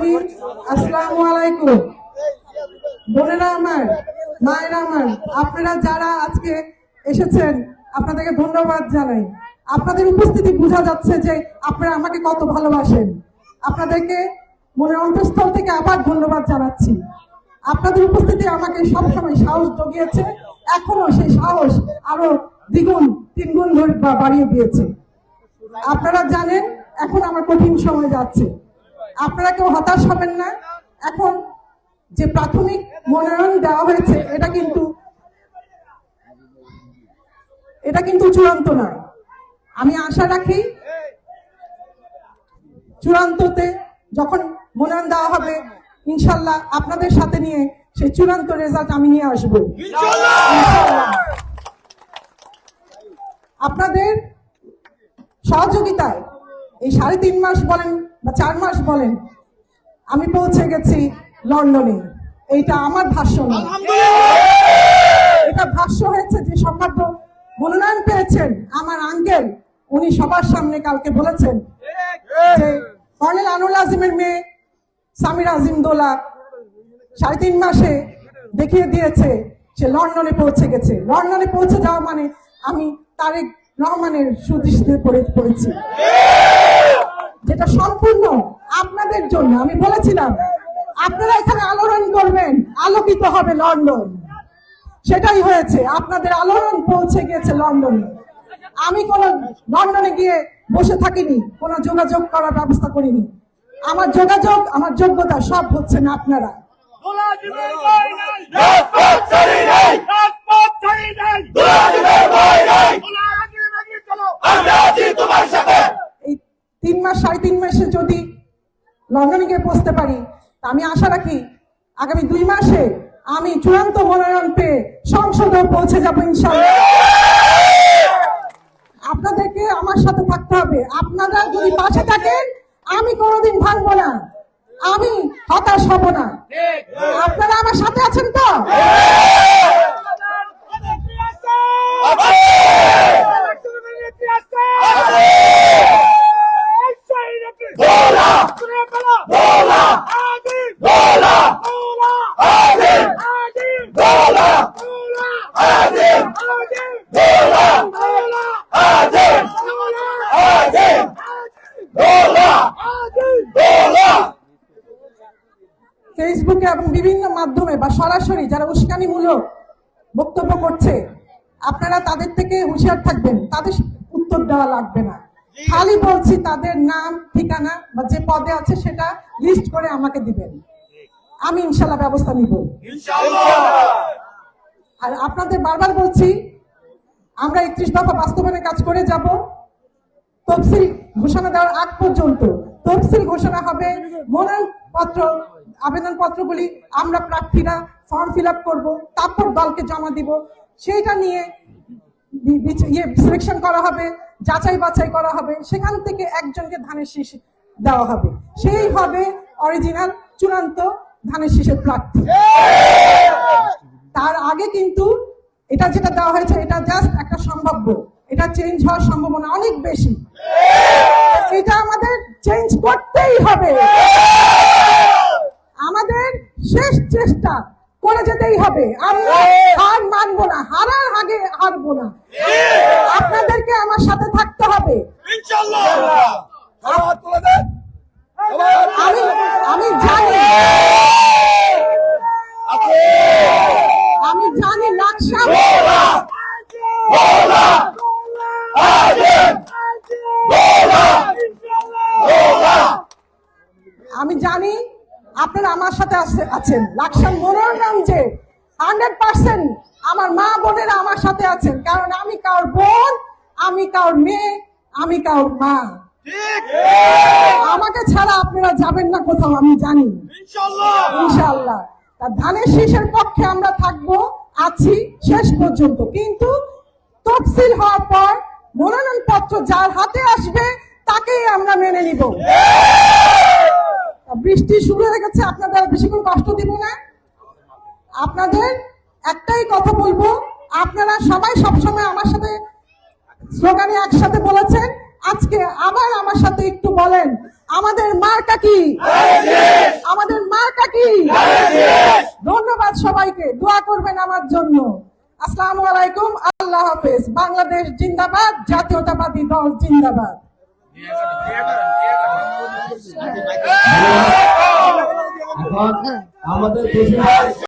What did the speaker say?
রহিম আসসালামু আলাইকুম। বোনেরা আমার, মায়েরা আমার, আপনারা যারা আজকে এসেছেন, আপনাদেরকে ধন্যবাদ জানাই। আপনাদের উপস্থিতি বোঝা যাচ্ছে যে আপনারা আমাকে কত ভালোবাসেন। আপনাদেরকে মনের অন্তঃস্থল থেকে আবার ধন্যবাদ জানাচ্ছি। আপনাদের উপস্থিতি আমাকে সবসময় সাহস জগিয়েছে। এখনও সেই সাহস আরও দ্বিগুণ, তিনগুণ ধরে বাড়িয়ে দিয়েছে। আপনারা জানেন, এখন আমার কঠিন সময় যাচ্ছে। আপনারা কেউ হতাশ হবেন না। এখন যে প্রাথমিক মনোনয়ন দেওয়া হয়েছে, এটা কিন্তু এটা কিন্তু চূড়ান্ত নয়। আমি আশা রাখি চূড়ান্ততে যখন মনোনয়ন দেওয়া হবে, ইনশাল্লাহ আপনাদের সাথে নিয়ে সেই চূড়ান্ত রেজাল্ট আমি নিয়ে আসব। আপনাদের সহযোগিতায় এই সাড়ে তিন মাস বলেন বা চার মাস বলেন আমি পৌঁছে গেছি লন্ডনে। এইটা আমার ভাষ্য না এটা ভাষ্য হয়েছে যে সম্ভাব্য মনোনয়ন পেয়েছেন আমার আঙ্কেল উনি সবার সামনে কালকে বলেছেন যে কর্নেল আনুল আজিমের মেয়ে সামির আজিম দোলা সাড়ে তিন মাসে দেখিয়ে দিয়েছে সে লন্ডনে পৌঁছে গেছে। লন্ডনে পৌঁছে যাওয়া মানে আমি তারেক রহমানের সুদৃষ্টিতে পড়ে পড়েছি। যেটা সম্পূর্ণ আপনাদের জন্য আমি বলেছিলাম আপনারা এখানে আলোড়ন করবেন আলোকিত হবে লন্ডন। সেটাই হয়েছে আপনাদের আলোড়ন পৌঁছে গিয়েছে লন্ডনে। আমি কোন লন্ডনে গিয়ে বসে থাকিনি কোনো যোগাযোগ করার ব্যবস্থা করিনি। আমার যোগাযোগ আমার যোগ্যতা সব হচ্ছেন আপনারা মুলাজিমের ভয় নাই রাজপথ ছাড়ি নাই রাজপথ ছাড়ি নাই মুলাজিমের ভয় নাই মুলাজিম এগিয়ে চলো আমরা আছি তোমার সাথে এই তিন মাস সাড়ে তিন মাসে যদি লন্ডনে গিয়ে পৌঁছতে পারি। আমি আশা রাখি আগামী দুই মাসে আমি চূড়ান্ত মনোনয়ন পেয়ে সংসদেও পৌঁছে যাব ইনশাল্লাহ আপনাদেরকে আমার সাথে থাকতে হবে। আপনারা যদি পাশে থাকেন, আমি কোনোদিন ভাঙবো না। আমি হতাশ হব না। আপনারা আমার সাথে আছেন তো? ফেসবুকে এবং বিভিন্ন মাধ্যমে বা সরাসরি যারা উস্কানিমূলক বক্তব্য করছে, আপনারা তাদের থেকে হুঁশিয়ার থাকবেন। তাদের উত্তর দেওয়া লাগবে না। খালি বলছি তাদের নাম ঠিকানা বা যে পদে আছে সেটা লিস্ট করে আমাকে দিবেন। আমি ইনশাল্লাহ ব্যবস্থা নিব। আর আপনাদের বারবার বলছি আমরা একত্রিশ দফা বাস্তবায়নের কাজ করে যাব। তফসিল ঘোষণা দেওয়ার আগ পর্যন্ত। তফসিল ঘোষণা হবে মনোনয়ন পত্র আবেদন পত্রগুলি আমরা প্রার্থীরা ফর্ম ফিল আপ করব তারপর দলকে জমা দিব। সেইটা নিয়ে ইয়ে সিলেকশন করা হবে। যাচাই বাছাই করা হবে, সেখান থেকে একজনকে ধানের শীষ দেওয়া হবে। সেই হবে অরিজিনাল চূড়ান্ত ধানের শীষের প্রার্থী। তার আগে কিন্তু এটা যেটা দেওয়া হয়েছে, এটা জাস্ট একটা সম্ভাব্য। এটা চেঞ্জ হওয়ার সম্ভাবনা অনেক বেশি। এটা আমাদের চেঞ্জ করতেই হবে। আমাদের শেষ চেষ্টা করে যেতেই হবে। আমরা হার মানবো না হারার আগে হারবো না। আপনাদেরকে আমার সাথে থাকতে হবে। আমি আমি জানি। আমি জানি গোলা আমি জানি আপনারা আমার সাথে আছে- আছেন। লাকসাম যে হান্ড্রেড পার্সেন্ট আমার মা বোনেরা আমার সাথে আছেন। কারণ আমি কার বোন আমি কার মেয়ে আমি কার মা। আমাকে ছাড়া আপনারা যাবেন না কোথাও আমি জানি। ইনশাআল্লাহ। ইনশাআল্লাহ। তা ধানের শীষের পক্ষে আমরা থাকব আছি শেষ পর্যন্ত। কিন্তু তফসিল হওয়ার পর মনোনয়ন পত্র যার হাতে আসবে তাকেই আমরা মেনে নিব। বৃষ্টি শুরু হয়ে গেছে, আপনাদের বেশিক্ষণ কষ্ট দিব না। আপনাদের একটাই কথা বলব, আপনারা সবাই সবসময় আমার সাথে স্লোগানে একসাথে বলেছেন, আজকে আবার আমার সাথে একটু বলেন, আমাদের মার্কা কি? আমাদের মার্কা কি? ধন্যবাদ সবাইকে, দোয়া করবেন আমার জন্য। আসসালামু আলাইকুম, আল্লাহ হাফেজ, বাংলাদেশ জিন্দাবাদ, জাতীয়তাবাদী দল জিন্দাবাদ। আমাদের